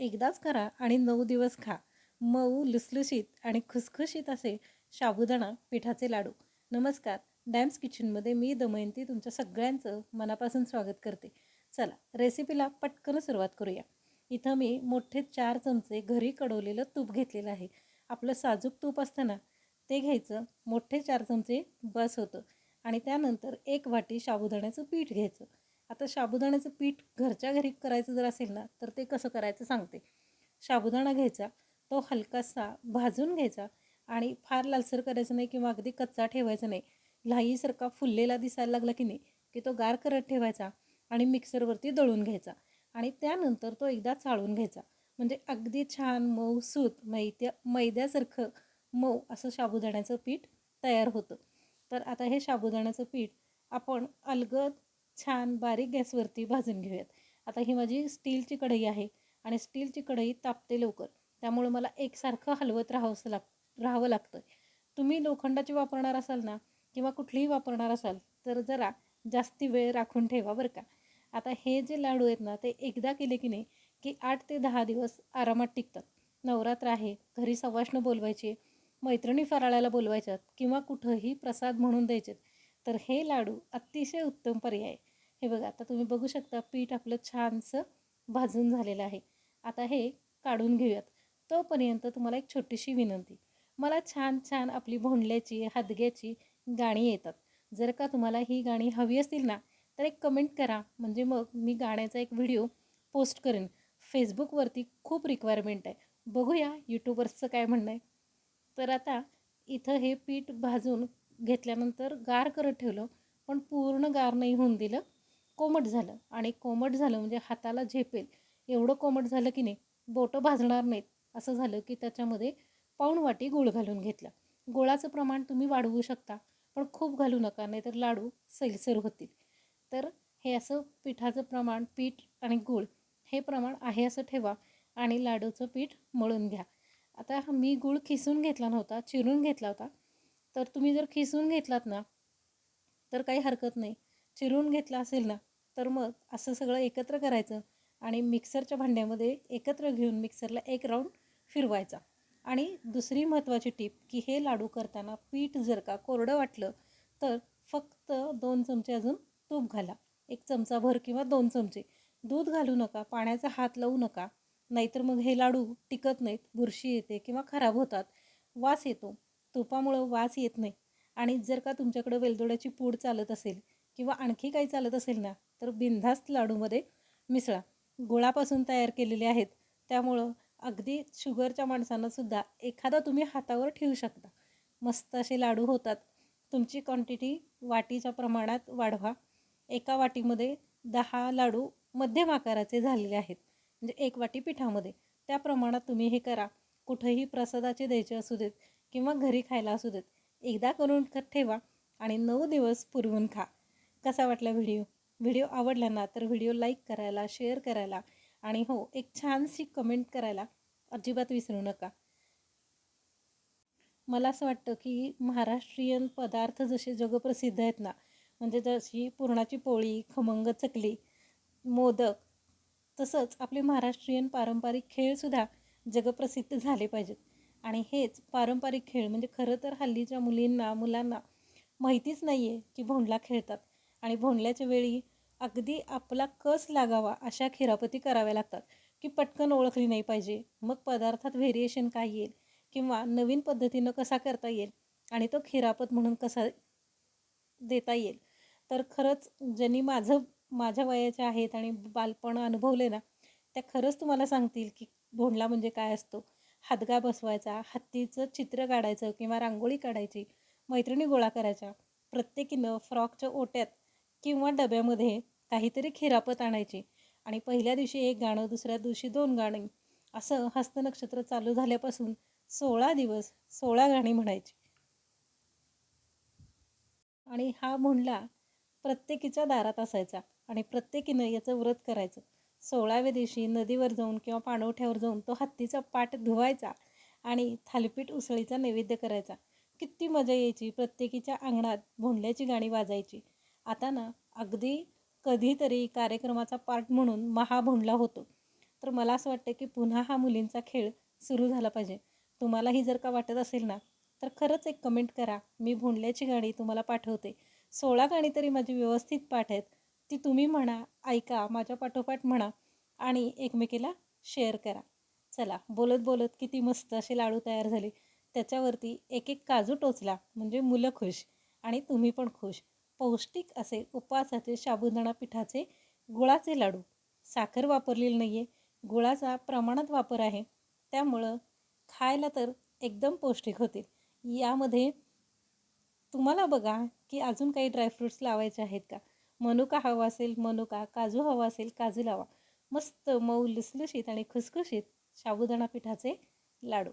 एकदाच करा आणि नऊ दिवस खा. मऊ लुसलुशीत आणि खुसखुशीत असे साबुदाणा पिठाचे लाडू. नमस्कार डॅम्स किचनमध्ये मी दमयंती तुमच्या सगळ्यांचं मनापासून स्वागत करते. चला रेसिपीला पटकन सुरुवात करूया. इथं मी मोठे चार चमचे घरी कडवलेलं तूप घेतलेलं आहे. आपलं साजूक तूप असताना ते घ्यायचं. मोठे चार चमचे बस होतं आणि त्यानंतर एक वाटी साबुदाण्याचं पीठ घ्यायचं. आता साबुदाण्याचं पीठ घरच्या घरी करायचं जर असेल ना तर ते कसं करायचं सांगते. साबुदाणा घ्यायचा तो हलकासा भाजून घ्यायचा आणि फार लालसर करायचं नाही किंवा अगदी कच्चा ठेवायचा नाही. लाहीसारखा फुललेला दिसायला लागला की नाही की तो गार करत ठेवायचा आणि मिक्सरवरती दळून घ्यायचा आणि त्यानंतर तो एकदा चाळून घ्यायचा. म्हणजे अगदी छान मऊ सूत मैद्या मैद्यासारखं मऊ असं साबुदाण्याचं पीठ तयार होतं. तर आता हे साबुदाण्याचं पीठ आपण अलगद छान बारीक गॅसवरती भाजून घेऊयात. आता ही माझी स्टीलची कढई आहे आणि स्टीलची कढई तापते लवकर. त्यामुळे मला एकसारखं हलवत राहावंसं लाग राहावं लागतं तुम्ही लोखंडाची वापरणार असाल ना किंवा कुठलीही वापरणार असाल तर जरा जास्ती वेळ राखून ठेवा बरं का. आता हे जे लाडू आहेत ना ते एकदा केले की नाही की आठ ते दहा दिवस आरामात टिकतात. नवरात्र आहे घरी सवाष्ण बोलवायचे मैत्रिणी फराळाला बोलवायच्यात किंवा कुठंही प्रसाद म्हणून द्यायचेत. तर हे लाडू अतिशय उत्तम पर्याय हे बघा आता तुम्ही बघू शकता पीठ आपलं छानसं भाजून झालेलं आहे. आता हे काढून घेऊयात. तोपर्यंत तुम्हाला एक छोटीशी विनंती. मला छान छान आपली भोंडल्याची हादग्याची गाणी येतात. जर का तुम्हाला ही गाणी हवी असतील ना तर एक कमेंट करा. म्हणजे मग मी गाण्याचा एक व्हिडिओ पोस्ट करेन. फेसबुकवरती खूप रिक्वायरमेंट आहे. बघूया यूट्यूबर्सचं काय म्हणणं आहे. तर आता इथं हे पीठ भाजून घेतल्यानंतर गार करत ठेवलं. पण पूर्ण गार नाही होऊन दिलं. कोमट झालं आणि कोमट झालं म्हणजे हाताला झेपेल. एवढं कोमट झालं की नाही बोटं भाजणार नाहीत. असं झालं की त्याच्यामध्ये पाऊण वाटी गूळ घालून घेतला. गुळाचं प्रमाण तुम्ही वाढवू शकता पण खूप घालू नका नाही तर लाडू सैलसर होतील. तर हे असं पिठाचं प्रमाण पीठ आणि गूळ हे प्रमाण आहे असं ठेवा आणि लाडूचं पीठ मळून घ्या. आता मी गूळ खिसून घेतला नव्हता चिरून घेतला होता. तर तुम्ही जर खिसून घेतलात ना तर काही हरकत नाही. चिरून घेतला असेल ना तर मग असं सगळं एकत्र करायचं आणि मिक्सरच्या भांड्यामध्ये एकत्र घेऊन मिक्सरला एक राऊंड फिरवायचा. आणि दुसरी महत्त्वाची टीप की हे लाडू करताना पीठ जर का कोरडं वाटलं तर फक्त दोन चमचे अजून तूप घाला. एक चमचाभर किंवा दोन चमचे. दूध घालू नका पाण्याचा हात लावू नका. नाहीतर मग हे लाडू टिकत नाहीत बुरशी येते किंवा खराब होतात. वास येतो. तुपामुळं वास येत नाही. आणि जर का तुमच्याकडं वेलदोड्याची पूड चालत असेल किंवा आणखी काही चालत असेल ना तर बिनधास्त लाडूमध्ये मिसळा. गुळापासून तयार केलेले आहेत. त्यामुळं अगदी शुगरच्या माणसांनासुद्धा एखादा तुम्ही हातावर ठेवू शकता. मस्त असे लाडू होतात. तुमची क्वांटिटी वाटीच्या प्रमाणात वाढवा. एका वाटीमध्ये दहा लाडू मध्यम आकाराचे झालेले आहेत. म्हणजे एक वाटी पिठामध्ये. त्या प्रमाणात तुम्ही हे करा. कुठंही प्रसादाचे द्यायचे असू देत किंवा घरी खायला असू देत एकदा करून ठेवा आणि नऊ दिवस पुरवून खा. कसा वाटला व्हिडिओ? व्हिडिओ आवडला ना तर व्हिडिओ लाईक करायला शेअर करायला आणि हो एक छानशी कमेंट करायला अजिबात विसरू नका. मला असं वाटतं की महाराष्ट्रीयन पदार्थ जसे जगप्रसिद्ध आहेत ना म्हणजे जशी पुरणाची पोळी खमंग चकली मोदक तसंच आपले महाराष्ट्रीयन पारंपरिक खेळसुद्धा जगप्रसिद्ध झाले पाहिजेत. आणि हेच पारंपरिक खेळ म्हणजे खरं तर हल्लीच्या मुलींना मुलांना माहितीच नाही आहे की भोंडला खेळतात. आणि भोंडल्याच्या वेळी अगदी आपला कस लागावा अशा खिरापती कराव्या लागतात की पटकन ओळखली नाही पाहिजे. मग पदार्थात व्हेरिएशन काय येईल? किंवा नवीन पद्धतीनं कसा करता येईल? आणि तो खिरापत म्हणून कसा देता येईल? तर खरंच ज्यांनी माझं माझ्या वयाचे आहेत आणि बालपण अनुभवले ना त्या खरंच तुम्हाला सांगतील की भोंडला म्हणजे काय असतो? हादगा बसवायचा हत्तीचं चित्र काढायचं किंवा रांगोळी काढायची मैत्रिणी गोळा करायच्या प्रत्येकीनं फ्रॉकच्या ओट्यात किंवा डब्यामध्ये काहीतरी खिरापत आणायची. आणि पहिल्या दिवशी एक गाणं दुसऱ्या दिवशी दोन गाणी. असं हस्तनक्षत्र चालू झाल्यापासून सोळा दिवस सोळा गाणी म्हणायची. आणि हा भोंडला प्रत्येकीच्या दारात असायचा आणि प्रत्येकीनं याचं व्रत करायचं. सोळाव्या दिवशी नदीवर जाऊन किंवा पाणवठ्यावर जाऊन तो हत्तीचा पाठ धुवायचा आणि थालीपीठ उसळीचा नैवेद्य करायचा. किती मजा यायची प्रत्येकीच्या अंगणात भोंडल्याची गाणी वाजायची. आता ना अगदी कधीतरी कार्यक्रमाचा पार्ट म्हणून महाभोंडला होतो. तर मला असं वाटतं की पुन्हा हा मुलींचा खेळ सुरू झाला पाहिजे. तुम्हालाही जर का वाटत असेल ना तर खरंच एक कमेंट करा. मी भोंडल्याची गाणी तुम्हाला पाठवते. सोळा गाणी तरी माझी व्यवस्थित पाठ आहेत. ती तुम्ही म्हणा ऐका माझ्या पाठोपाठ म्हणा आणि एकमेकीला शेअर करा. चला बोलत बोलत किती मस्त असे लाडू तयार झाले. त्याच्यावरती एक एक काजू टोचला. म्हणजे मुलं खुश आणि तुम्ही पण खुश. पौष्टिक असे उपवासाचे साबुदाणा पिठाचे गुळाचे लाडू. साखर वापरलेली नाही आहे गुळाचा प्रमाणात वापर आहे. त्यामुळं खायला तर एकदम पौष्टिक होतील यामध्ये तुम्हाला बघा की अजून काही ड्रायफ्रूट्स लावायचे आहेत का? मनुका हवा असेल मनुका काजू हवा असेल काजू लावा. मस्त मऊ लुसलुशीत आणि खुसखुशीत साबुदाणा पिठाचे लाडू.